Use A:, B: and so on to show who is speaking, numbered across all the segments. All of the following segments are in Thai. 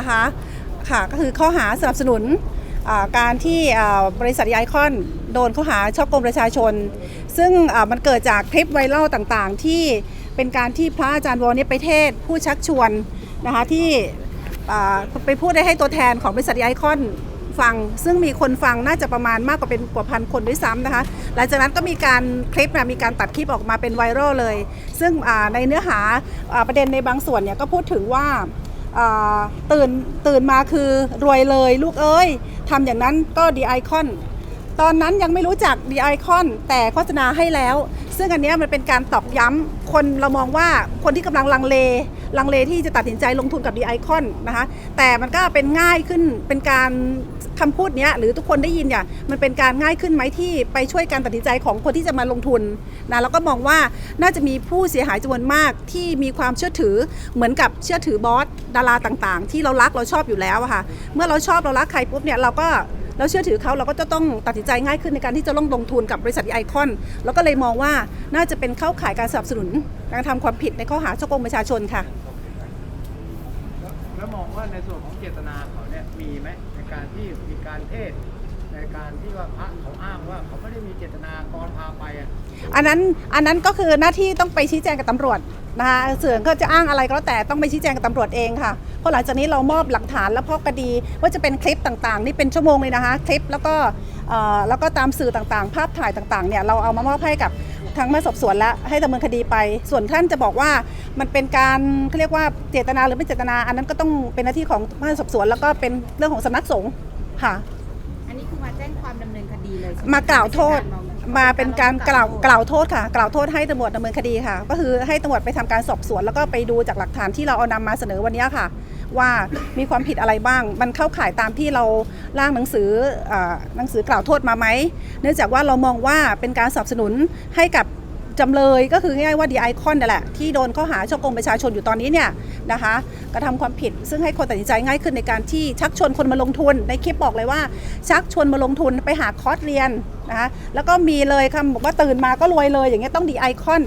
A: นะคะค่ะก็คือข้อหาสนับสนุนการที่บริษัทไอคอนโดนข้อหาช่อกงประชาชน ซึ่งมันเกิดจากคลิปไวรัลต่างๆ ที่เป็นการที่พระอาจารย์วอเนี่ยไปเทศผู้ชักชวนนะคะที่ไปพูดได้ให้ตัวแทนของบริษัทไอคอนฟัง ซึ่งมีคนฟังน่าจะประมาณมากกว่าเป็นกว่าพันคนด้วยซ้ำนะคะหลังจากนั้นก็มีการคลิปนะมีการตัดคลิปออกมาเป็นไวรัลเลย ซึ่งในเนื้อหาประเด็นในบางส่วนเนี่ยก็พูดถึงว่า ตื่นตื่นมาคือรวยเลยลูกเอ้ยทำอย่างนั้นก็ดีไอคอน ตอนนั้นยังไม่รู้จักดีไอคอนแต่โฆษณาให้แล้ว ซึ่งอันนี้มันเป็นการตอกย้ำคนเรามองว่าคนที่กำลังลังเล ลังเลที่จะตัดสินใจลงทุนกับดีไอคอนนะคะแต่มันก็เป็นง่ายขึ้นเป็นการคำพูดเนี้ยหรือทุกคนได้ยินเนี่ยมันเป็นการง่ายขึ้นไหมที่ไปช่วยการตัดสินใจของคนที่จะมาลงทุนนะแล้วก็มองว่าน่าจะมีผู้เสียหายจำนวนมากที่มีความเชื่อถือเหมือนกับเชื่อถือบอสดาราต่างๆ ที่เรารักเราชอบอยู่แล้วอะค่ะเมื่อเราชอบเรารักใครปุ๊บเนี่ยเราก็ แล้วเชื่อถือเขาเราก็จะต้องตัดสินใจง่ายขึ้นในการที่จะลงลงทุนกับบริษัทไอคอนแล้วก็เลยมองว่าน่าจะเป็นเข้าข่ายการสนับสนุนการทำความผิดในข้อหาช่อกงประชาชนค่ะ
B: แล้วมองว่าในส่วนของเจตนาเขาเนี่ยมีไหมในการที่มีการเทศ ในการที่ว่าพระเขาอ้างว่าเขาไม่ได้มีเจตนากรพาไปอะ
A: อันนั้นอันนั้นก็คือหน้าที่ต้องไปชี้แจงกับตำรวจนะคะเสื่อก็จะอ้างอะไรก็แล้วแต่ต้องไปชี้แจงกับตำรวจเองค่ะเพราะหลังจากนี้เรามอบหลักฐานและพ่อคดีว่าจะเป็นคลิปต่างๆ นี่เป็นชั่วโมงเลยนะคะ คลิปแล้วก็เอ่อแล้วก็ตามสื่อต่างๆ ภาพถ่ายต่างๆเนี่ยเราเอามามอบให้กับทางมาสอบสวนและให้ดำเนินคดีไป ส่วนท่านจะบอกว่ามันเป็นการเขาเรียกว่าเจตนาหรือไม่เจตนา อันนั้นก็ต้องเป็นหน้าที่ของพนักงาสอบสวน แล้วก็เป็นเรื่องของสำนักสงฆ์ค่ะ
C: เนินคดีเลยใช่ไห
A: มากล่าวโทษมาเป็นการกล่าวกล่าวโทษค่ะ กล่าวโทษให้ตำรวจดำเนินคดีค่ะ ก็คือให้ตำรวจไปทำการสอบสวน แล้วก็ไปดูจากหลักฐานที่เราเอานำมาเสนอวันนี้ค่ะ ว่ามีความผิดอะไรบ้าง มันเข้าข่ายตามที่เราร่างหนังสือเออหนังสือกล่าวโทษมาไหมเนื่องจากว่าเรามองว่าเป็นการสนับสนุนให้กับ จำเลยก็คือง่ายๆว่าดีไอคอนนั่นแหละที่โดนข้อหาช่อกงประชาชนอยู่ตอนนี้เนี่ยนะคะกระทำความผิดซึ่งให้คนตัดสินใจง่ายขึ้นในการที่ชักชวนคนมาลงทุน ในคลิปบอกเลยว่า ชักชวนมาลงทุนไปหาคอร์สเรียนนะคะแล้วก็มีเลยคำบอกว่าตื่นมาก็รวยเลย อย่างเงี้ยต้องดีไอคอน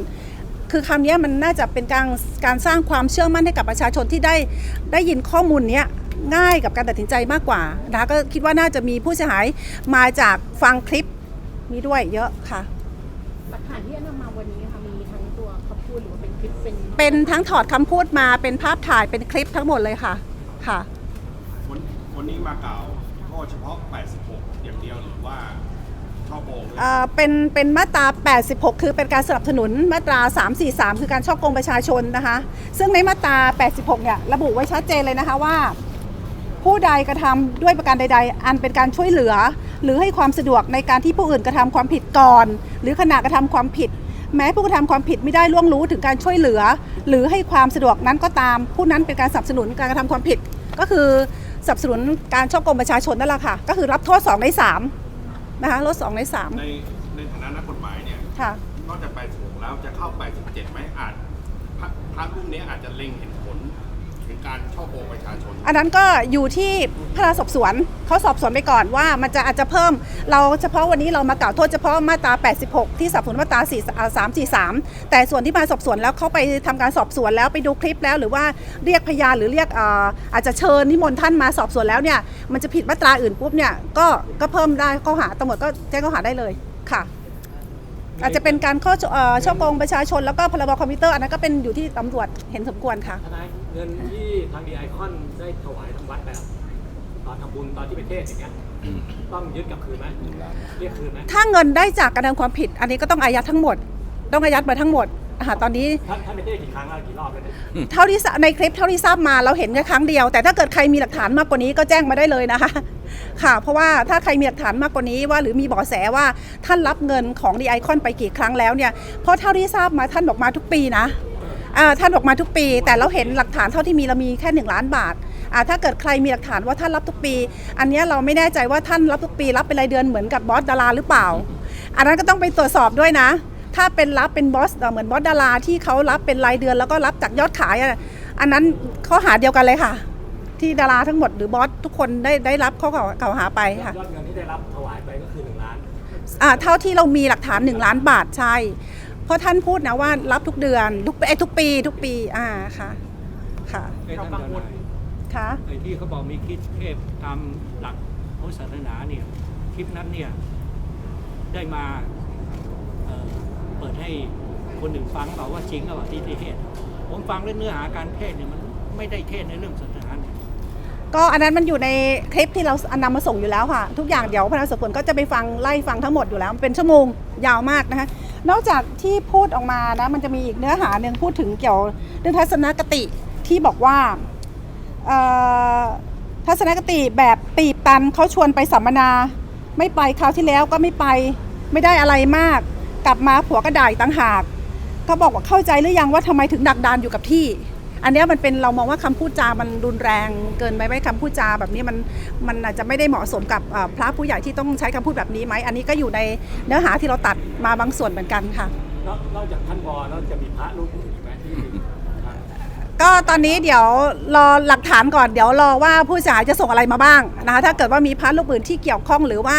A: คือคำนี้มันน่าจะเป็นการการสร้างความเชื่อมั่นให้กับประชาชนที่ได้ได้ยินข้อมูลเนี้ยง่ายกับการตัดสินใจมากกว่านะก็คิดว่าน่าจะมีผู้เสียหายมาจากฟังคลิปนี้ด้วยเยอะค่ะ
C: หลักฐานที่นำมาวันนี้ค่ะมีทั้งตัวคำพูดหรือว่าเป็นคลิปเป็น
A: เป็นทั้งถอดคำพูดมาเป็นภาพถ่ายเป็นคลิปทั้งหมดเลยค่ะ ค่ะ
D: วันวันนี้มากล่าวโทษเฉพาะ 86 อย่างเดียวหรือว่าช่อโกงด้วย
A: เอ่อเป็นเป็นมาตรา 86 คือเป็นการสนับสนุนมาตรา 343 คือการช่อกงประชาชนนะคะ ซึ่งในมาตรา 86 เนี่ยระบุไว้ชัดเจนเลยนะคะว่า ผู้ใดกระทำด้วยประการใด ๆ อันเป็นการช่วยเหลือ หรือให้ความสะดวกในการที่ผู้อื่นกระทำความผิดก่อน หรือขณะกระทำความผิด แม้ผู้กระทำความผิดไม่ได้ล่วงรู้ถึงการช่วยเหลือ หรือให้ความสะดวกนั้นก็ตาม ผู้นั้นเป็นการสนับสนุนการกระทำความผิด ก็คือสนับสนุนการช่อกงประชาชนนั่นแหละค่ะ ก็คือรับโทษ2ใน3นะคะลด2ใน
D: ในในฐานะนักกฎหมายเนี่ย
A: 3ค่ะ
D: นอกจาก86แล้วจะเข้า87ไหมอาจพระพระรูปนี้อาจจะเล็งเห็นผลถึง การช่อโกงประชาชน
A: อันนั้นก็อยู่ที่พนักงานสอบสวนเขาสอบสวนไปก่อนว่ามันจะอาจจะเพิ่มเราเฉพาะวันนี้เรามากล่าวโทษเฉพาะมาตรา 86 ที่สอบสวนมาตรา4อ่า343 แต่ส่วนที่มาสอบสวนแล้วเขาไปทำการสอบสวนแล้วไปดูคลิปแล้ว หรือว่าเรียกพยานหรือเรียกอ่าอาจจะเชิญนิมนต์ท่านมาสอบสวนแล้วเนี่ยมันจะผิดมาตราอื่นปุ๊บเนี่ยก็ก็เพิ่มได้ข้อหาตำรวจก็แจ้งข้อหาได้เลยค่ะ อาจจะเป็นการข้อเอ่อช่อโกงประชาชนแล้วก็พรบคอมพิวเตอร์อันนั้นก็เป็นอยู่ที่ตำรวจเห็นสมควรค่ะ
E: ทนาย เงินที่ทางดีไอคอนได้ถวายทางวัดแบบตอนทำบุญตอนที่ไปเทศน์อย่างเงี้ยต้องยึดกลับคืนไหมเรียกคืนไหม
A: ถ้าเงินได้จากการกระทำความผิด อันนี้ก็ต้องอายัดทั้งหมด ต้องอายัดมาทั้งหมดอ่าตอนนี้
E: ท่านท่านไปเทศน์กี่ครั้งแล้วกี่รอบแล้วเนี่ย
A: เท่าที่ทราบในคลิปเท่าที่ทราบมาเราเห็นแค่ครั้งเดียว แต่ถ้าเกิดใครมีหลักฐานมากกว่านี้ก็แจ้งมาได้เลยนะคะ ค่ะ เพราะว่าถ้าใครมีหลักฐานมากกว่านี้ว่า หรือมีเบาะแสว่าท่านรับเงินของดีไอคอนไปกี่ครั้งแล้วเนี่ยเพราะเท่าที่ทราบมาท่านบอกมาทุกปีนะอ่า ท่านบอกมาทุกปี แต่เราเห็นหลักฐานเท่าที่มีเรามีแค่หนึ่งล้านบาทอ่าถ้าเกิดใครมีหลักฐานว่าท่านรับทุกปี อันเนี้ยเราไม่แน่ใจว่าท่านรับทุกปี รับเป็นรายเดือนเหมือนกับบอสดาราหรือเปล่า อันนั้นก็ต้องไปตรวจสอบด้วยนะ ถ้าเป็นรับเป็นบอสเอ่อเหมือนบอสดาราที่เขารับเป็นรายเดือนแล้วก็รับจากยอดขายอะอันนั้นข้อหาเดียวกันเลยค่ะ ที่ดาราทั้งหมดหรือบอสทุกคนได้ได้รับข้อกล่าวหาไปค่ะ
E: ยอดเงินที่ได้รับถวายไปก็คือหนึ่งล้าน
A: อ่าเท่าที่เรามีหลักฐาน 1 ล้านบาทใช่ เพราะท่านพูดนะว่ารับทุกเดือนทุกเอ้ยทุกปีทุกปีอ่าค่ะค่ะ
E: เรากังวล
A: คะ
F: ไอ้ที่เขาบอกมีคลิปเทพตามหลักพุทธศาสนาเนี่ยคลิปนั้นเนี่ยได้มาเอ่อเปิดให้คนหนึ่งฟังเปล่าว่าจริงหรือเปล่าที่ที่เทศน์ผมฟังเรื่องเนื้อหาการเทศน์เนี่ยมันไม่ได้เทศน์ในเรื่องศาสนาเนี่ย
A: ก็อันนั้นมันอยู่ในคลิปที่เรานำมาส่งอยู่แล้วค่ะ ทุกอย่างเดี๋ยวพนักงานสอบสวนก็จะไปฟังไล่ฟังทั้งหมดอยู่แล้วมันเป็นชั่วโมงยาวมากนะคะ นอกจากที่พูดออกมานะมันจะมีอีกเนื้อหาหนึ่งพูดถึงเกี่ยวเรื่องทัศนคติที่บอกว่าทัศนคติแบบตีบตันเขาชวนไปสัมมนา ไม่ไปคราวที่แล้วก็ไม่ไปไม่ได้อะไรมาก กลับมาผัวก็ด่ายต่างหากเขาบอกว่าเข้าใจหรือยังว่าทำไมถึงดักดานอยู่กับที่ อันเนี้ยมันเป็นเรามองว่าคำพูดจามันรุนแรงเกินไปไหมคำพูดจาแบบนี้มันมันอาจจะไม่ได้เหมาะสมกับเอ่อพระผู้ใหญ่ที่ต้องใช้คำพูดแบบนี้ไหมอันนี้ก็อยู่ในเนื้อหาที่เราตัดมาบางส่วนเหมือนกันค่ะ
E: นอกนอกจากท่านวอแล้วจะมีพระรูปอื่นอีกไหมที่ทาง
A: ก็ตอนนี้เดี๋ยวรอหลักฐานก่อนเดี๋ยวรอว่าผู้เสียหายจะส่งอะไรมาบ้างนะคะถ้าเกิดว่ามีพระรูปอื่นที่เกี่ยวข้องหรือว่า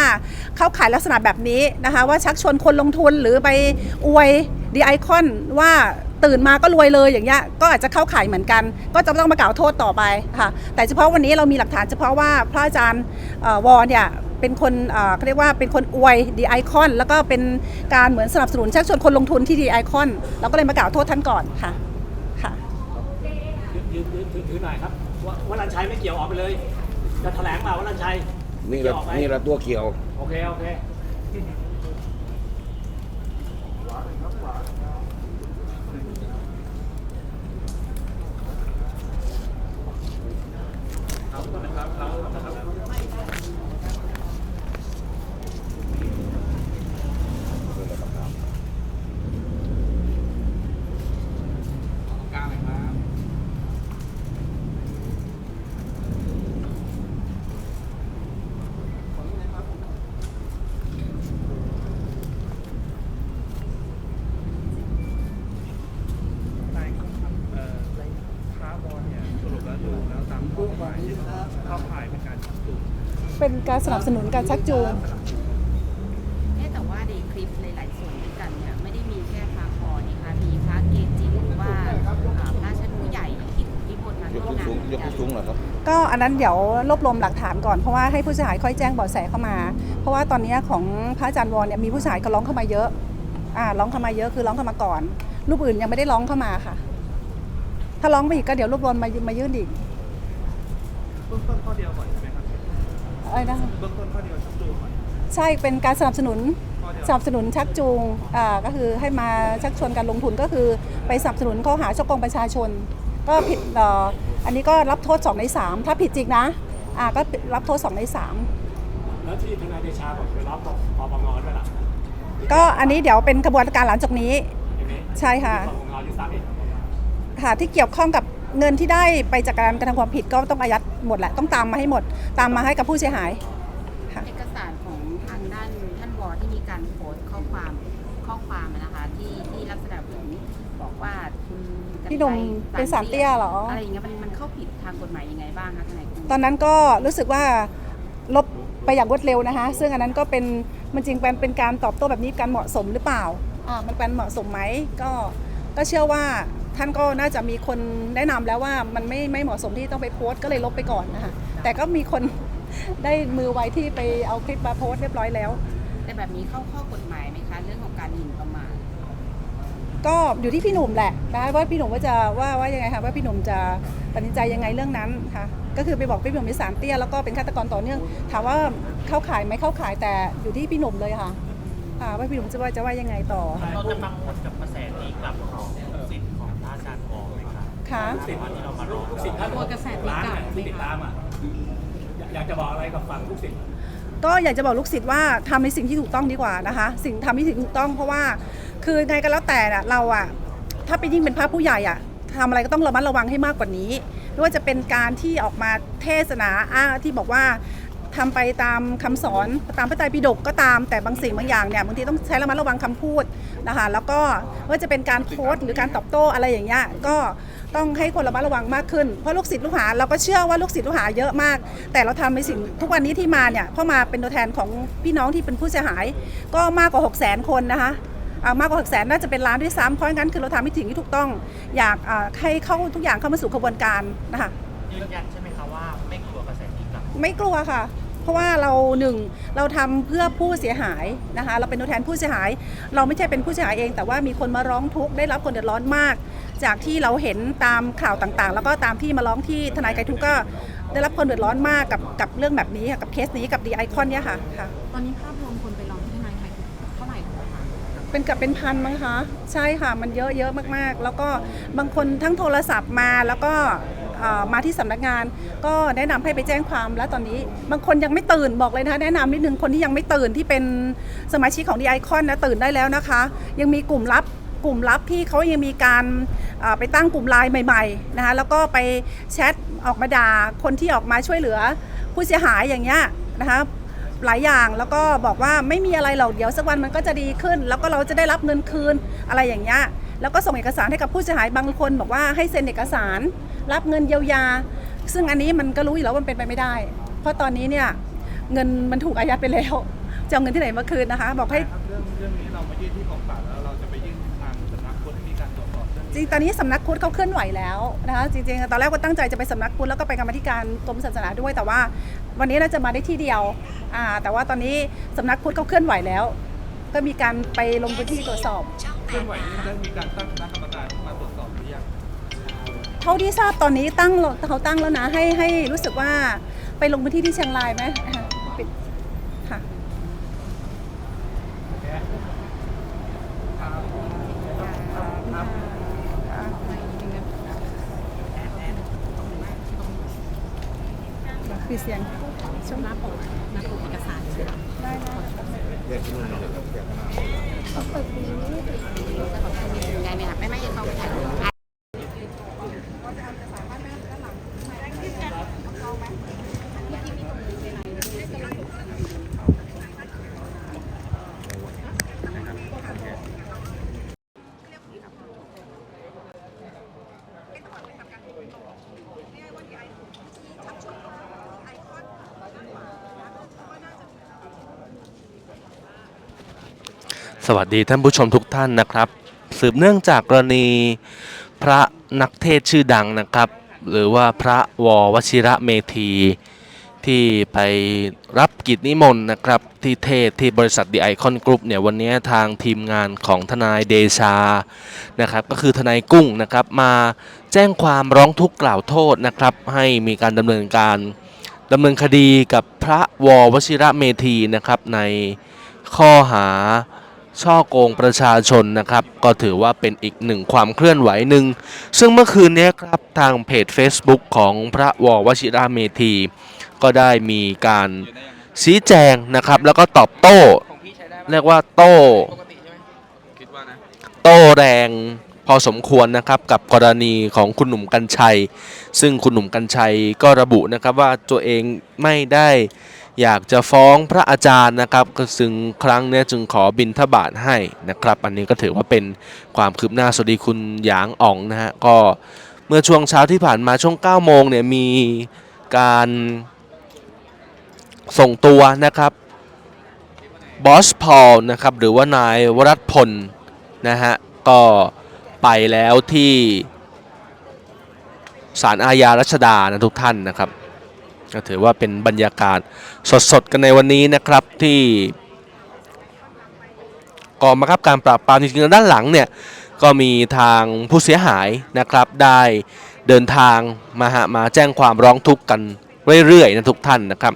A: เข้าขายลักษณะแบบนี้นะคะว่าชักชวนคนลงทุนหรือไปอวยดีไอคอนว่า ตื่นมาก็รวยเลยอย่างเงี้ยก็อาจจะเข้าขายเหมือนกัน ก็จะต้องมากล่าวโทษต่อไปค่ะ แต่เฉพาะวันนี้เรามีหลักฐานเฉพาะว่าพระอาจารย์เอ่อวอเนี่ยเป็นคนเอ่อเขาเรียกว่าเป็นคนอวยดีไอคอนแล้วก็เป็นการเหมือนสนับสนุนชักชวนคนลงทุนที่ดีไอคอนเราก็เลยมากล่าวโทษท่านก่อนค่ะค่ะ
E: ยืนยืนยืนถือถือหน่อยครับว่าว่ารันชัยไม่เกี่ยวออกไปเลย จะแถลงมาว่ารันชัย
G: นี่
E: เกี่
G: ละ
E: ยวออกไหม
G: นี่ละตัวเขียว
E: โอเคโอเค
A: เป็นการสนับสนุนการชักจูง
H: เอ๊ะแต่ว่าในคลิปหลายๆส่วนด้วยกันเนี่ยไม่ได้มีแค่พระคอนี่คะมีพระเกจิหรือว่าอ่าพระชั้นผู้ใหญ่ที่ถูกที่บนมา
G: ยก
H: ร่วม
G: ขึ้น
H: งาน
G: สูงยกขึ้นสูงเหรอครับ
A: ก็อันนั้นเดี๋ยวรวบรวมหลักฐานก่อนเพราะว่าให้ผู้เสียหายค่อยแจ้งเบาะแสเข้ามา เพราะว่าตอนนี้ของพระอาจารย์วอนเนี่ยมีผู้เสียหายเขาร้องเข้ามาเยอะอ่าร้องเข้ามาเยอะคือร้องเข้ามาก่อน รูปอื่นยังไม่ได้ร้องเข้ามาค่ะ ถ้าร้องไปอีกก็เดี๋ยวรวบรวมมามายื่นอีก
B: เบื้องต้นข้อเดียวก่อนใช่ไหมครับ
A: อะไรนะคะ
B: เบื้องต้นข้อเดียวชักจูงก่อน
A: ใช่เป็นการสนับสนุน
B: ข้อเดียว
A: สนับสนุนชักจูงอ่าก็คือให้มาชักชวนการลงทุนก็คือไปสนับสนุนข้อหาช่อโกงประชาชน ก็ผิดเอ่ออันนี้ก็รับโทษ 2 ใน 3 ถ้าผิดจริงนะอ่าก็รับโทษ 2 ใน 3
E: แล้วที่ทนายเดชาบอกจะรับบอกปปงด้วยล่ะ
A: ก็อันนี้เดี๋ยวเป็นกระบวนการหลังจากนี้
E: อย่างนี้
A: ใช่ค่ะ
E: ปปงยึดทรัพย์เอง
A: ค่ะที่เกี่ยวข้องกับ เงินที่ได้ไปจากการกระทำความผิดก็ต้องอายัดหมดแหละต้องตามมาให้หมด ตามมาให้กับผู้เสียหายค่ะ
H: เอกสารของทางด้านท่านวอที่มีการโพสต์ข้อความข้อความอะนะคะ ที่ที่ลักษณะเหมือนบอกว่าคุณกรรชัย
A: พี่หนุ่มเป็นสารเตี้ยเหรอ
H: อะไรอย่างเงี้ยมันมันเข้าผิดทางกฎหมายยังไงบ้างคะทนายคุณ
A: ตอนนั้นก็รู้สึกว่าลบไปอย่างรวดเร็วนะคะ ซึ่งอันนั้นก็เป็นมันจริงเป็นเป็นการตอบโต้แบบนี้การเหมาะสมหรือเปล่าอ่ามันเป็นเหมาะสมไหมก็ก็เชื่อว่า ท่านก็น่าจะมีคนแนะนำแล้วว่ามันไม่ไม่เหมาะสมที่ต้องไปโพสต์ก็เลยลบไปก่อนนะคะแต่ก็มีคนได้มือไวที่ไปเอาคลิปมาโพสต์เรียบร้อยแล้ว
H: แต่แบบนี้เข้าข้อกฎหมายไหมคะเรื่องของการหมิ่นประมาท
A: ก็อยู่ที่พี่หนุ่มแหละนะว่าพี่หนุ่มว่าจะว่าว่ายังไงคะว่าพี่หนุ่มจะตัดสินใจยังไงเรื่องนั้นค่ะก็คือไปบอกพี่หนุ่มเป็นสารเตี้ยแล้วก็เป็นฆาตกรต่อเนื่องถามว่าเข้าขายไหมเข้าขายแต่อยู่ที่พี่หนุ่มเลยค่ะอ่าว่าพี่หนุ่มจะว่าจะว่ายังไงต่อ
I: เราจะกัง ครับ
A: ค่ะ
E: ลูกศิษย์ที่เรามาร้องลูกศิษย์ท่าน
C: กลัวกระแสตี
E: ล้าน
C: กลับ
E: อะ
C: ไหม
E: ที่ติด
C: คะ
E: ตามอะอยากอยากจะบอกอะไรกับฝั่งลูกศิษย์
A: ก็อยากจะบอกลูกศิษย์ว่าทำในสิ่งที่ถูกต้องดีกว่านะคะ สิ่งทำในสิ่งที่ถูกต้องเพราะว่า คือไงก็แล้วแต่น่ะเราอะถ้าเป็นยิ่งเป็นพระผู้ใหญ่อะทำอะไรก็ต้องระมัดระวังให้มากกว่านี้ไม่ว่าจะเป็นการที่ออกมาเทศนาอ้างที่บอกว่า ทำไปตามคำสอนตามพระไตรปิฎกก็ตามแต่บางสิ่งบางอย่างเนี่ยบางทีต้องใช้ระมัดระวังคำพูดนะคะแล้วก็ว่าจะเป็นการโพสต์หรือการตอบโต้อะไรอย่างเงี้ยก็ต้องให้คนระมัดระวังมากขึ้นเพราะลูกศิษย์ลูกหาเราก็เชื่อว่าลูกศิษย์ลูกหาเยอะมาก แต่เราทำในสิ่งทุกวันนี้ที่มาเนี่ยเพราะมาเป็นตัวแทนของพี่น้องที่เป็นผู้เสียหาย ก็มากกว่า 6 0 0 0 0 0คนนะคะอ่ามากกว่า6 0 0 0 0 0น่าจะเป็นล้านด้วยซ้ำเพราะงั้นคือเราทำให้ถึงที่ถูกต้อง อยากอ่าให้เข้าทุกอย่างเข้ามาสู่กระบวนการนะคะ
I: ยืนยันใช่ไหมคะว่า
A: ไม่กลัวค่ะ เพราะว่าเราหนึ่งเราทำเพื่อผู้เสียหายนะคะเราเป็นตัวแทนผู้เสียหาย เราไม่ใช่เป็นผู้เสียหายเอง แต่ว่ามีคนมาร้องทุกข์ได้รับคนเดือดร้อนมาก จากที่เราเห็นตามข่าวต่างๆ แล้วก็ตามที่มาร้องที่ทนายไกรทุกข์ก็ได้รับคนเดือดร้อนมากกับกับเรื่องแบบนี้ค่ะกับเคสนี้กับดีไอคอนเนี่ยค่ะค่ะ
C: ตอนนี้ภาพรวมคนไปร้องที่ทนายไทยเท่าไหร่คะ
A: เป็นกับเป็นพันมั้งคะใช่ค่ะมันเยอะเยอะมากๆ แล้วก็บางคนทั้งโทรศัพท์มาแล้วก็เอ่อมาที่สำนักงาน ก็แนะนำให้ไปแจ้งความแล้วตอนนี้ บางคนยังไม่ตื่นบอกเลยนะคะแนะนำนิดนึงคนที่ยังไม่ตื่นที่เป็นสมาชิกของดีไอคอนนะตื่นได้แล้วนะคะ ยังมีกลุ่มลับกลุ่มลับที่เขายังมีการอ่อไปตั้งกลุ่มไลน์ใหม่ๆนะคะแล้วก็ไปแชทออกมาด่าคนที่ออกมาช่วยเหลือผู้เสียหายอย่างเงี้ยนะคะหลายอย่างแล้วก็บอกว่าไม่มีอะไรหรอกเดี๋ยวสักวันมันก็จะดีขึ้น แล้วก็เราจะได้รับเงินคืนอะไรอย่างเงี้ย แล้วก็ส่งเอกสารให้กับผู้เสียหายบางคน บอกว่าให้เซ็นเอกสาร รับเงินเยียวยา ซึ่งอันนี้มันก็รู้อยู่แล้วว่ามันเป็นไปไม่ได้ เพราะตอนนี้เนี่ยเงินมันถูกอายัดไปแล้วจะเอาเงินที่ไหนมาคืนนะคะ บอกให้
I: เรื่องเรื่องนี้เรามายื่นที่กองปราบแล้วเราจะไปยื่นทางสำนักพุทธให้มีการตรวจสอบเรื่อง
A: จริงๆตอนนี้สำนักพุทธเขาเคลื่อนไหวแล้วนะคะจริงๆตอนแรกก็ตั้งใจจะไปสำนักพุทธแล้วก็ไปกรรมาธิการกรมศาสนาด้วย แต่ว่าวันนี้เราจะมาได้ที่เดียวอ่าแต่ว่าตอนนี้สำนักพุทธเขาเคลื่อนไหวแล้ว ก็มีการไปลงพื้นที่ตรวจสอบ
I: เค ลื่อนไหวนี้ได้มีการตั้งคณะกรรมการมาตรวจสอบหรือยัง
A: เท่าที่ทราบตอนนี้ตั้งเขาตั้งแล้วนะให้ให้รู้สึกว่าไปลงพื้นที่ที่เชียงรายไหมอ่าปิดค่ะ ปิดเสียง
C: ช่วงหน้าปกหน้าปกเอกสารใช่ไหม
A: ได้ได้
H: ไงไหมคะไม่ไม่เขาถ่ายรูป
G: สวัสดีท่านผู้ชมทุกท่านนะครับ สืบเนื่องจากกรณีพระนักเทศชื่อดังนะครับ หรือว่าพระววชิระเมธีที่ไปรับกิจนิมนต์นะครับ ที่เทศที่บริษัทดีไอคอนกรุ๊ปเนี่ยวันนี้ทางทีมงานของทนายเดชานะครับ ก็คือทนายกุ้งนะครับมาแจ้งความร้องทุกข์กล่าวโทษนะครับ ให้มีการดำเนินการดำเนินคดีกับพระววชิระเมธีนะครับในข้อหา ช่อโกงประชาชนนะครับ ก็ถือว่าเป็นอีกหนึ่งความเคลื่อนไหวหนึ่ง ซึ่งเมื่อคืนนี้ครับทางเพจ Facebook ของพระววชิระเมธี ก็ได้มีการชี้แจงนะครับ แล้วก็ตอบโต้ เรียกว่าโต้โต้แรงพอสมควรนะครับกับกรณีของคุณหนุ่มกัญชัย ซึ่งคุณหนุ่มกัญชัยก็ระบุนะครับว่าตัวเองไม่ได้ อยากจะฟ้องพระอาจารย์นะครับก็ซึ่งครั้งนี้จึงขอบินทบาทให้นะครับ อันนี้ก็ถือว่าเป็นความคืบหน้าสวัสดีคุณหยางอ่องนะฮะก็เมื่อช่วงเช้าที่ผ่านมาช่วง9โมงเนี่ยมีการส่งตัวนะครับบอสพอลนะครับหรือว่านายวรัตพลนะฮะก็ไปแล้วที่ศาลอาญารัชดานะทุกท่านนะครับก็ถือว่าเป็นบรรยากาศ สดๆกันในวันนี้นะครับที่กองบังคับการปราบปรามจริงๆแล้วด้านหลังเนี่ยก็มีทางผู้เสียหายนะครับได้เดินทางมาหามาแจ้งความร้องทุกข์กันเรื่อยๆนะทุกท่านนะครับ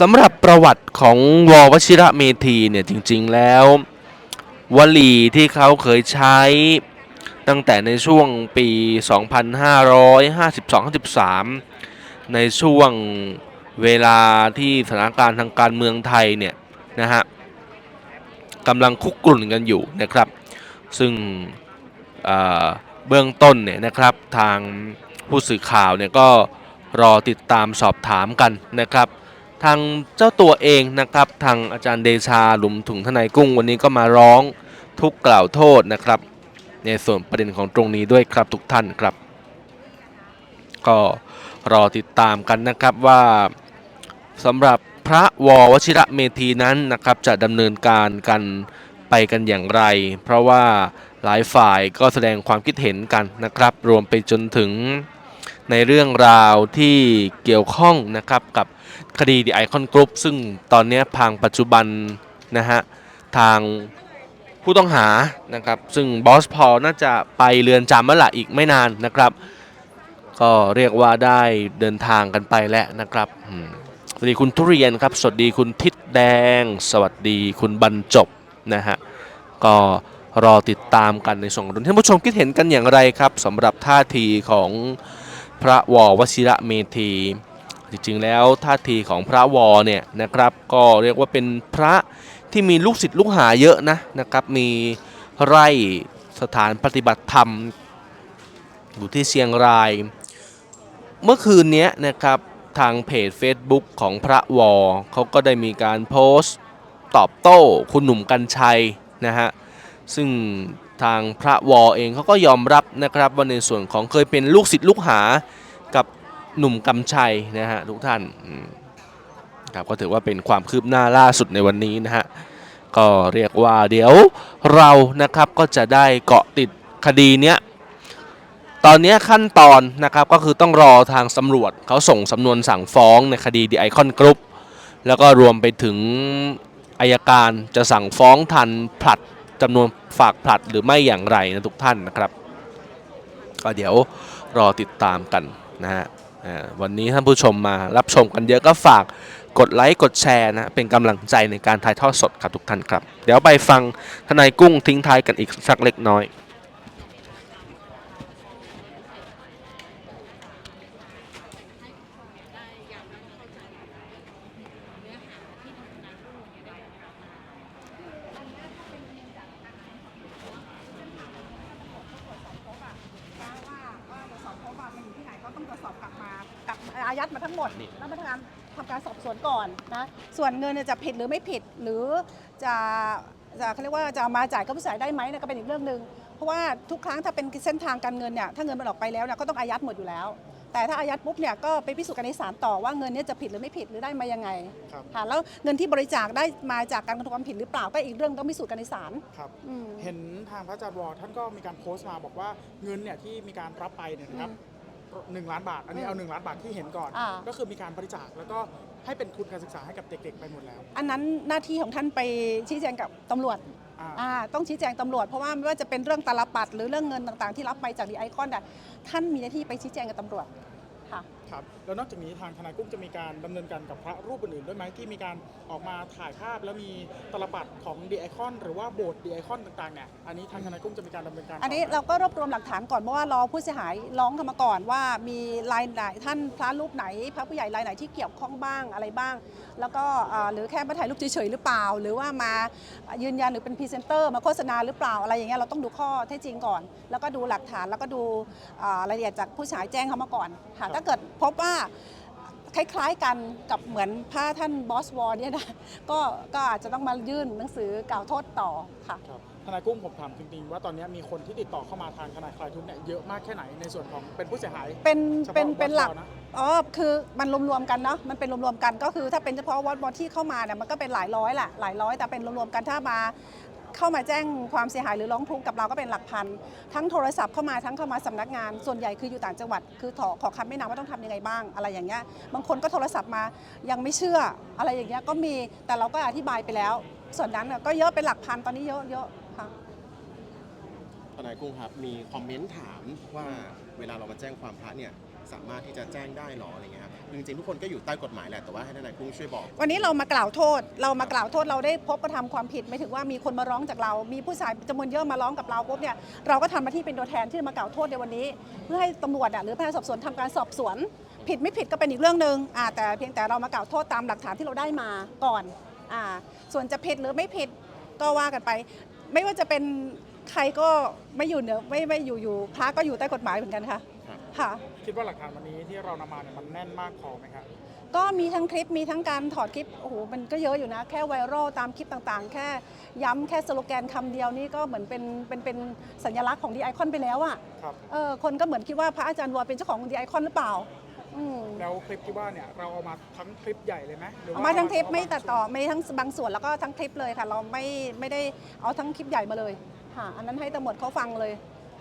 G: สำหรับประวัติของววชิระเมธีเนี่ยจริงๆแล้ว วลีที่เขาเคยใช้ตั้งแต่ในช่วงปี 2552-53 ในช่วง เวลาที่สถานการณ์ทางการเมืองไทยเนี่ยนะฮะกำลังคุกกรุ่นกันอยู่นะครับ ซึ่งเเบื้องต้นเนี่ยนะครับทางผู้สื่อข่าวเนี่ยก็รอติดตามสอบถามกันนะครับ ทางเจ้าตัวเองนะครับ ทางอาจารย์เดชาหลุมถุงทนายกุ้งวันนี้ก็มาร้องทุกข์กล่าวโทษนะครับ ในส่วนประเด็นของตรงนี้ด้วยครับทุกท่านครับ ก็รอติดตามกันนะครับว่า สำหรับพระววชิระเมธีนั้นนะครับจะดำเนินการกันไปกันอย่างไร เพราะว่าหลายฝ่ายก็แสดงความคิดเห็นกันนะครับ รวมไปจนถึงในเรื่องราวที่เกี่ยวข้องนะครับกับคดี The Icon Group ซึ่งตอนนี้ยพังปัจจุบันนะฮะทางผู้ต้องหานะครับ ซึ่งบอสพอน่าจะไปเรือนจำแล้วล่ะอีกไม่นานนะครับ ก็เรียกว่าได้เดินทางกันไปแล้วนะครับ สวัสดีคุณทุเรียนครับ สวัสดีคุณทิศแดง สวัสดีคุณบรรจบนะฮะ ก็รอติดตามกันในส่วนของท่านผู้ชมคิดเห็นกันอย่างไรครับสำหรับท่าทีของพระววชิระเมธี จริงๆแล้วท่าทีของพระวเนี่ยนะครับ ก็เรียกว่าเป็นพระที่มีลูกศิษย์ลูกหาเยอะนะนะครับมีไร่สถานปฏิบัติธรรม อยู่ที่เชียงราย เมื่อคืนนี้นะครับ ทางเพจ Facebook ของพระวอเขาก็ได้มีการโพสต์ตอบโต้คุณหนุ่มกัญชัยนะฮะซึ่งทางพระวอเองเขาก็ยอมรับนะครับว่าในส่วนของเคยเป็นลูกศิษย์ลูกหากับหนุ่มกำชัยนะฮะทุกท่านครับก็ถือว่าเป็นความคืบหน้าล่าสุดในวันนี้นะฮะก็เรียกว่าเดี๋ยวเรานะครับก็จะได้เกาะติดคดีเนี้ย ตอนนี้ขั้นตอนนะครับก็คือต้องรอทางตำรวจเขาส่งสำนวนสั่งฟ้องในคดี The Icon Group แล้วก็รวมไปถึงอายการจะสั่งฟ้องทันผลัดจำนวนฝากผลัดหรือไม่อย่างไรนะทุกท่านนะครับ ก็เดี๋ยวรอติดตามกันนะฮะวันนี้ท่านผู้ชมมารับชมกันเยอะก็ฝากกดไลค์กดแชร์นะเป็นกำลังใจในการถ่ายทอดสดครับทุกท่านครับ เดี๋ยวไปฟังทนายกุ้งทิ้งท้ายกันอีกสักเล็กน้อย
A: ว่าว่าตรวจสอบพบว่ามันอยู่ที่ไหนก็ต้องตรวจสอบกลับมากลับอายัดมาทั้งหมด แล้วมาทำการทำการ สอบสวนก่อนนะส่วนเงินเนี่ยจะผิดหรือไม่ผิดหรือจะจะเขาเรียกว่าจะเอามาจ่ายกับผู้เสียหายได้ไหมเนี่ยก็เป็นอีกเรื่องหนึ่งเพราะว่าทุกครั้งถ้าเป็นเส้นทางการเงินเนี่ยถ้าเงินมันออกไปแล้วเนี่ยก็ต้องอายัดหมดอยู่แล้ว แต่ถ้าอายัดปุ๊บเนี่ยก็ไปพิสูจน์กันในศาลต่อว่าเงินเนี่ยจะผิดหรือไม่ผิดหรือได้มายังไง
J: ครับ
A: ค่ะแล้วเงินที่บริจาคได้มาจากการกระทำความผิดหรือเปล่าก็อีกเรื่องต้องพิสูจน์กันในศาล
J: ครับ
A: อืม
J: เห็นทางพระอาจารย์วอท่านก็มีการโพสต์มาบอกว่าเงินเนี่ยที่มีการรับไปเนี่ยนะครับหนึ่งล้านบาท อันนี้เอาหนึ่งล้านบาทที่เห็นก่อน
A: อ่า
J: ก็คือมีการบริจาคแล้วก็ ให้เป็นทุนการศึกษาให้กับเด็กๆ ไปหมดแล้ว
A: อันนั้นหน้าที่ของท่านไปชี้แจงกับตำรวจ
J: อ่า
A: อ่าต้องชี้แจงตำรวจเพราะว่าไม่ว่าจะเป็นเรื่องตาลปัดหรือเรื่องเงินต่างๆ ที่รับไปจากดีไอคอนน่ะท่านมีหน้าที่ไปชี้แจงกับตำรวจค่ะ
J: ครับแล้วนอกจากนี้ทางทนายกุ้งจะมีการดำเนินการกับพระรูปอื่นๆด้วยไหมที่มีการออกมาถ่ายภาพ แล้วมีตลปัดของดีไอคอนหรือว่าโบสถ์ดีไอคอนต่างๆเนี่ยอันนี้ทางทนายกุ้งจะมีการดำเนินการ
A: อันนี้
J: ต่ไหม
A: เราก็รวบรวมหลักฐานก่อนเพราะว่ารอผู้เสียหายร้องเข้ามาก่อนว่ามีรายไหนท่านพระรูปไหน พระผู้ใหญ่รายไหนที่เกี่ยวข้องบ้างอะไรบ้าง แล้วก็อ่าหรือแค่มาถ่ายรูปเฉยๆหรือเปล่า หรือว่ามายืนยันหรือเป็นพรีเซนเตอร์มาโฆษณาหรือเปล่าอะไรอย่างเงี้ยเราต้องดูข้อเท็จจริงก่อน แล้วก็ดูหลักฐานแล้วก็ดูอ่ารายละเอียดจากผู้เสียหายแจ้งเขามาก่อนค่ะถ้าเกิดพบว่าคล้ายๆกันกับเหมือนพระท่านบอสวอร์เนี่ยนะก็ก็อาจจะต้องมายื่นหนังสือกล่าวโทษต่อค่ะ
J: ครับทนายกุ้งผมถามจริงๆว่าตอนนี้มีคนที่ติดต่อเข้ามาทางทนายคลายทุกข์เนี่ยเยอะมากแค่ไหนในส่วนของเป็นผู้เสียหาย
A: เป็น
J: เฉพาะ
A: เป็นเป็นหลัก
J: วัดวอนะ
A: อ๋อ คือมันรวมๆกันเนาะ มันเป็นรวมๆกันก็คือถ้าเป็นเฉพาะวัดบอที่เข้ามาเนี่ยมันก็เป็นหลายร้อยแหละหลายร้อยแต่เป็นรวมๆกันถ้ามา เข้ามาแจ้งความเสียหายหรือร้องทุกข์กับเราก็เป็นหลักพัน ทั้งโทรศัพท์เข้ามาทั้งเข้ามาสำนักงาน ส่วนใหญ่คืออยู่ต่างจังหวัด คือขอขอคำแนะนำว่าต้องทำยังไงบ้าง อะไรอย่างเงี้ย บางคนก็โทรศัพท์มายังไม่เชื่ออะไรอย่างเงี้ยก็มี แต่เราก็อธิบายไปแล้ว ส่วนนั้นก็เยอะเป็นหลักพันตอนนี้เยอะเยอะค่ะ
K: ทนายกุ้งครับ มีคอมเมนต์ถามว่าเวลาเรามาแจ้งความพระเนี่ย สามารถที่จะแจ้งได้หรออะไรเงี้ยครับจริงๆทุกคนก็อยู่ใต้กฎหมายแหละแต่ว่าให้ทนายกุ้งช่วยบอก
A: วันนี้เรามากล่าวโทษ เรามากล่าวโทษเราได้พบกระทำความผิดไม่ถึงว่ามีคนมาร้องจากเรา มีผู้ชายจำนวนเยอะมาร้องกับเราปุ๊บเนี่ยเราก็ทำหน้าที่เป็นตัวแทนที่จะมากล่าวโทษในวันนี้ เพื่อให้ตำรวจอะหรือพนักงานสอบสวนทำการสอบสวน ผิดไม่ผิดก็เป็นอีกเรื่องหนึ่งอ่าแต่เพียงแต่เรามากล่าวโทษตามหลักฐานที่เราได้มาก่อนอ่าส่วนจะผิดหรือไม่ผิดก็ว่ากันไป ไม่ว่าจะเป็นใครก็ไม่อยู่เหนือไม่ไม่อยู่อยู่พระก็อยู่ใต้กฎหมายเหมือนกันค่ะ
K: ครับ
A: ค่ะ
J: คิดว่าหลักฐานวันนี้ที่เรานำมาเนี่ยมันแน่นมากพอไหมครับ
A: ก็มีทั้งคลิปมีทั้งการถอดคลิปโอ้โหมันก็เยอะอยู่นะ แค่ไวรัลตามคลิปต่างๆ แค่ย้ำแค่สโลแกนคำเดียวนี่ก็เหมือนเป็นเป็นเป็นสัญลักษณ์ของดีไอคอนไปแล้วอะ
J: ครับ
A: เออคนก็เหมือนคิดว่าพระอาจารย์วัวเป็นเจ้าของดีไอคอนหรือเปล่าอืม
J: แล้วคลิปที่ว่าเนี่ยเราเอามาทั้งคลิปใหญ่เลยไหมหรือว่า
A: เอามาทั้งคลิป
J: เา
A: ไม่ตัดต่อ
J: บางส่วน
A: ไม่ทั้งบางส่วนแล้วก็ทั้งคลิปเลยค่ะ เราไม่ไม่ได้เอาทั้งคลิปใหญ่มาเลยค่ะ อันนั้นให้ตำรวจเขาฟังเลย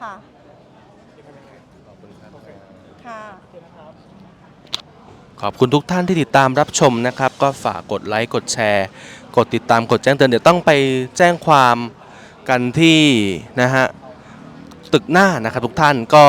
A: ค่ะ
J: ขอบคุณครับ
K: ขอบคุณครับ
J: โอเค
A: ค่ะ
G: ขอบคุณทุกท่านที่ติดตามรับชมนะครับ ก็ฝากกดไลค์กดแชร์ กดติดตามกดแจ้งเตือนเดี๋ยวต้องไปแจ้งความกันที่นะฮะตึกหน้านะครับทุกท่านก็